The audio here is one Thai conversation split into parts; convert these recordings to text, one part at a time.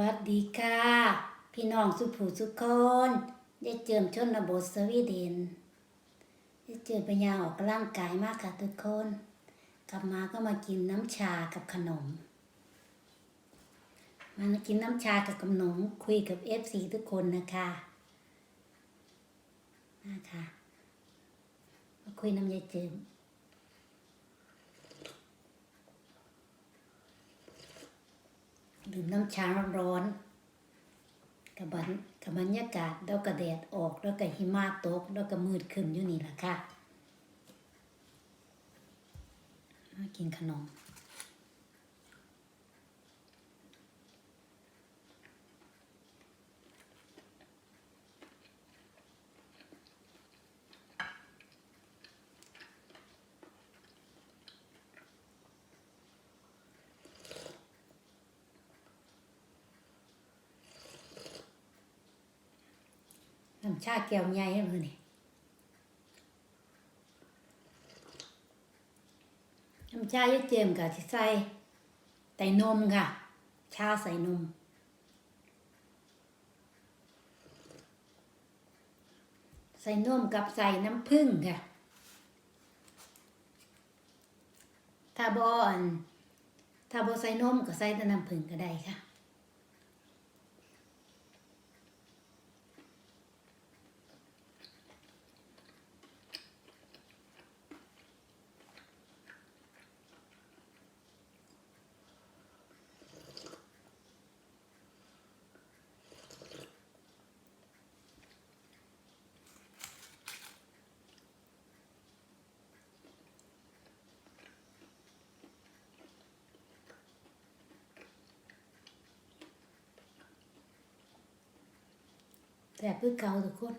วัสดีค่ะ พี่น้องสุผู้สุคนยายเจิมชนบทสวีเดนยายเจิมไปยาออกกำลังกายมากค่ะทุกคน กลับมาก็มากินน้ำชากับขนม มากินน้ำชากับขนมคุยกับเอฟซีทุกคนนะคะนะคะมาคุยน้ำยายเจิม ดื่มน้ำชาร้อนๆกับบรรกับบรรยากาศแล้วก็แดดออกแล้วก็หิมะตกแล้วก็มืดขึ้นอยู่นี่แหละค่ะมากินขนม น้ำชาแก้วใหญ่เลยนี่น้ำชาเยอะเจมกับที่ใส่ใส่นมค่ะ ชาใส่นมใส่นมกับใส่น้ำผึ้งค่ะ ถ้าบอนถ้าบอใส่นมก็ใส่แต่น้ำผึ้งก็ได้ค่ะ แต่เพื่อเกาทุกคน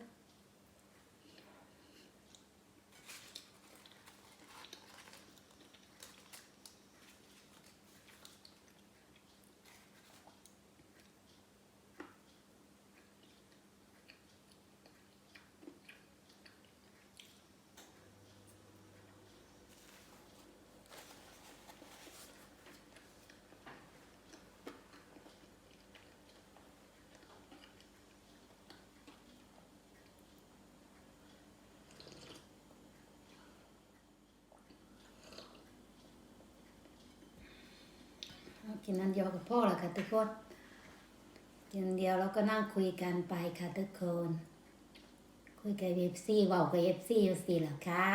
กินอันเดียวกับพ่อแหละค่ะทุกคนกินอันเดียวแล้วก็นั่งคุยกันไปค่ะทุกคน คุยกับเอฟซีเว่ากับเอฟซีอยู่สิล่ะค่ะ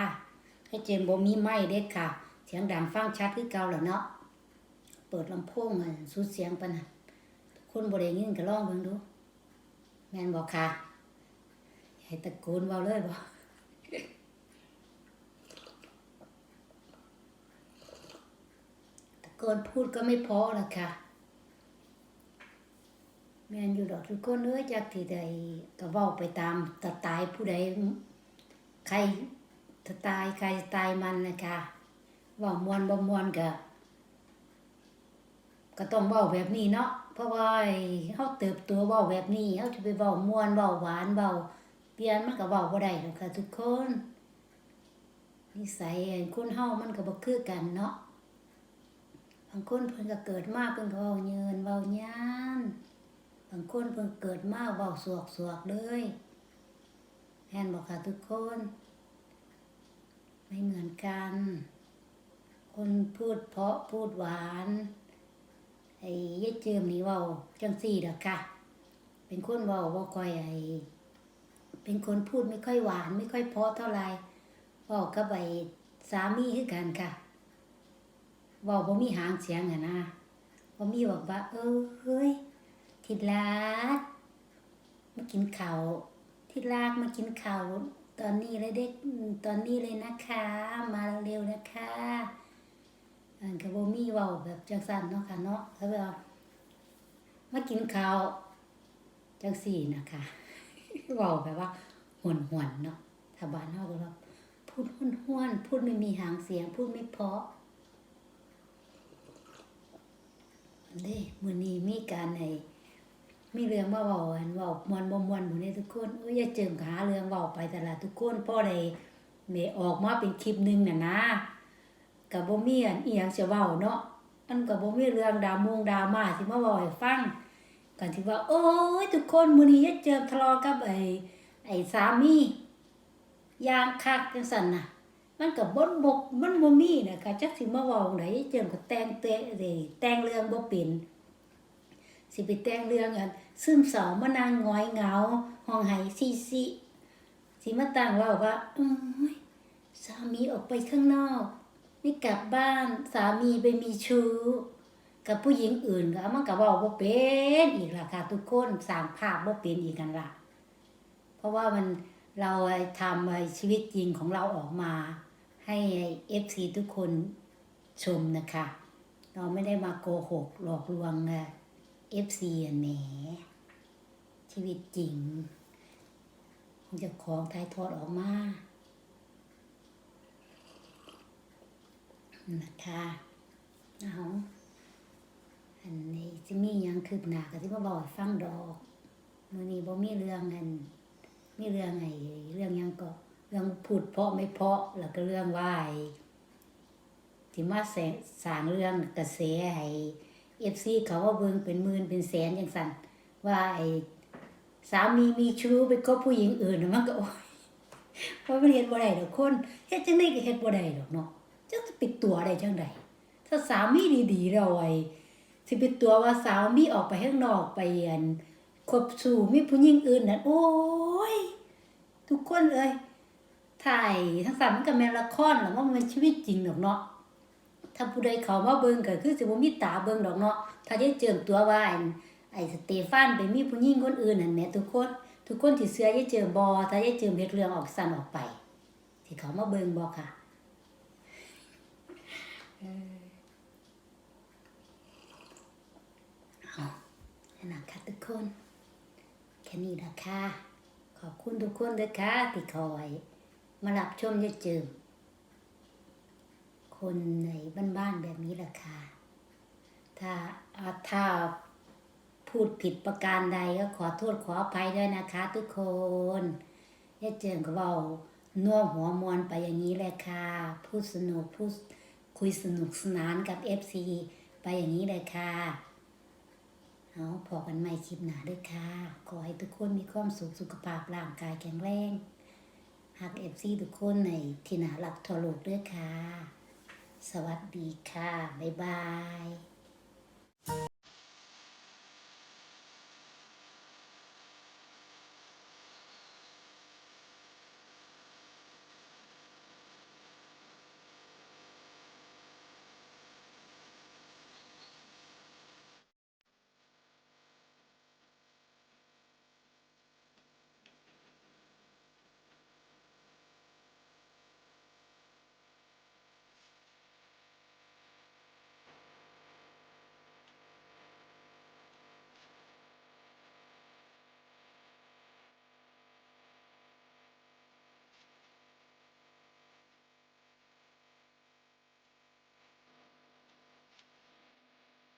ให้เจมส์บมีไม้เด็ดค่ะ เสียงดังฟังชัดคือเก่าแล้วเนาะเปิดลำโพงอะสุดเสียงปะนะทุกคนบริเงินก็ลองเบิ่งดู แม่นบอกค่ะให้ตะโกนเบาเลยบอก ตะโกนพูดก็ไม่พอละค่ะแม่นอยู่ดอกทุกคนเอ้ยจากที่ใดก็เว้าไปตามสไตล์ผู้ใดใครสไตล์ใครตล์มันนะคะเว่ามวนบ่มวนก็ก็ต้องเว้าแบบนี้เนาะเพราะว่าเฮาเติบโตเว้าแบบนี้เฮาจะไปเว้ามวนเว้าหวานเว้าเปลี่ยนมันก็เว้าบ่ได้หรอกค่ะทุกคนนิสัยคนเฮามันก็บ่คือกันเนาะ บางคนเพิ่นก็เกิดมาเพิ่นก็เว้าเยินเว้าย่านบางคนเพิ่นเกิดมาเว้าสวกสวกเลยแม่นบอกค่ะทุกคน ไม่เหมือนกัน คนพูดเพาะพูดหวานไอ้ยายเจิมนี่เว้าจังซี่ดอกค่ะ เป็นคนเว้าบ่ค่อยไอ้เป็นคนพูดไม่ค่อยหวาน ไม่ค่อยเพาะเท่าไหร่เว้ากับไอ้สามีคือกันค่ะ เว่าบ่มีหางเสียงอะนะบ่มีบอกว่า เออเฮ้ยทิดลากมากินข้าวทิดลากมากินข้าวตอนนี้เลยเด็กตอนนี้เลยนะคะ มาเร็วๆนะคะอันก็บ่มีเว้าแบบจังซั่นเนาะค่ะเนาะแล้วแบบมากินข้าวจังซี่นะคะเว้าแบบว่าหวนๆเนาะถ้าบ้านเฮาก็แบบพูดห้วนๆพูดไม่มีหางเสียง พูดไม่เพาะ เด้มือนี้มีการในมีเรื่องมาเว้าอันเว้ามวนบ่มวนหมู่นี้ทุกคนโอ้ยอย่าเจิมก็หาเรื่องเว้าไปแต่ละทุกคนพอได้แม่ออกมาเป็นคลิปหนึ่งน่ะนะก็บ่มีอันอีหยังสิเว้าเนาะมันก็บ่มีเรื่องดรามงดราม่าสิมาเว้าให้ฟังกันที่ว่า โอ้ยทุกคนมื้อนี้จะเจอทะเลาะกับไอ้ไอ้สามียางคักจังซั่นน่ะ มันก็บ่บกมันบ่มีน่ะก็จักสิมาเว้าไหนเจิมก็แต่งเตะแต่งเรื่องบ่เป็นสิไปแต่งเรื่องอันซึมเศร้ามานั่งหงอยเหงาห้องไห้ซิซิสิมาตั้งเว้าว่าอ้ยสามีออกไปข้างนอก ไม่กลับบ้านสามีไปมีชู้กับผู้หญิงอื่นก็มันก็เว้าบ่เป็นอีกล่ะค่ะทุกคนสร้างภาพบ่เป็นอีกกันล่ะ เพราะว่ามันเราทำชีวิตจริงของเราออกมา ให้ FC ทุกคนชมนะคะ เราไม่ได้มาโกหกหลอกลวงนะ FC อะแหมชีวิตจริงของจะของถ่ายทอดออกมานะคะเอาอันนี้จะมียังคืบหน้าก็สิมาบอกฟังดอกมื้อนี้บ่มีเรื่องกันมีเรื่องไอ้เรื่องยังก็ เรื่องพูดเพราะไม่เพราะแล้วก็เรื่องว่าไอ้ที่มาแสสางเรื่องกระแสให้ FC เขาว่าเบิ่งเป็นหมื่นเป็นแสนจังซั่นว่าไอ้สามีมีชู้ไปคบผู้หญิงอื่นน่ะมันก็โอ้ยว่าะมันเฮ็ดบ่ได้ดอกคนเฮ็ดจังได๋ก็เฮ็ดบ่ได้ดอกเนาะจักจะปิดตัวได้จังไดถ้าสามีดีๆแล้วไอ้สิปิดตัวว่าสามีออกไปข้างนอกไปอันคบสู่มีผู้หญิงอื่นนั่นโอ้ยทุกคนเอ้ย ถ่ายทั้งสามมันก็แม่นละครหรอว่ามันชีวิตจริงดอกเนาะถ้าผู้ใดเขามาเบิ่งก็คือสิบ่มีตาเบิ่งดอกเนาะถ้าได้เจิมตัวว่าอันไอ้สเตฟานไปมีผู้หญิงคนอื่นนั่นแหมทุกคน ทุกคนที่เชื่อได้เจิมบ่ถ้าได้เจิมเฮ็ดเรื่องออกสั่นออกไปที่เขามาเบิ่งบ่ค่ะเออเอานั่นนะคะทุกคน แค่นี้นะคะขอบคุณทุกคนด้วยค่ะที่คอย มารับชมยายเจิม คนในบ้านๆแบบนี้แหละค่ะ ถ้าถ้าพูดผิดประการใดก็ขอโทษขออภัยด้วยนะคะ ทุกคนยาเจิมก็เบาน่วมหัวมวนไปอย่างนี้แหละค่ะ พูดสนุกพูดคุยสนุกสนานกับ FC ไปอย่างนี้เลยค่ะ เอาพอกันใหม่คลิปหนาด้วยค่ะ ขอให้ทุกคนมีความสุขสุขภาพร่างกายแข็งแรง หักเอฟซีทุกคนในที่น่ารักทอโลกด้วยค่ะ สวัสดีค่ะ บ๊ายบาย